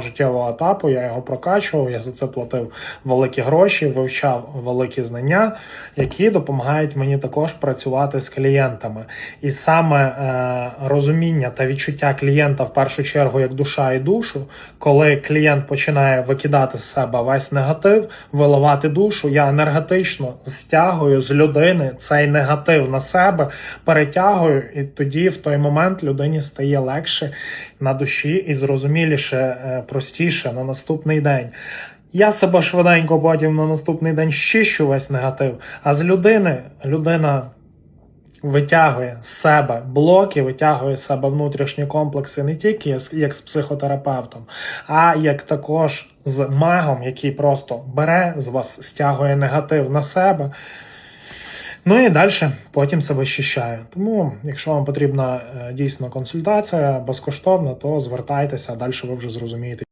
життєвого етапу, я його прокачував, я за це платив великі гроші, вивчав великі знання, які допомагають мені також працювати з клієнтами. І саме е, розуміння та відчуття клієнта в першу чергу як душа і душу, коли клієнт починає викидати з себе весь негатив, виливати душу, я енергетично стягую з людини цей негатив на себе, перетягую, і тоді в той момент людині стає легше на душі і зрозуміліше, е, простіше на наступний день. Я себе швиденько потім на наступний день щищу весь негатив, а з людини людина витягує з себе блоки, витягує з себе внутрішні комплекси не тільки як з- психотерапевтом, а як також з магом, який просто бере з вас, стягує негатив на себе. Ну і далі потім себе щищаю. Тому, якщо вам потрібна е, дійсно консультація безкоштовна, то звертайтеся, далі ви вже зрозумієте.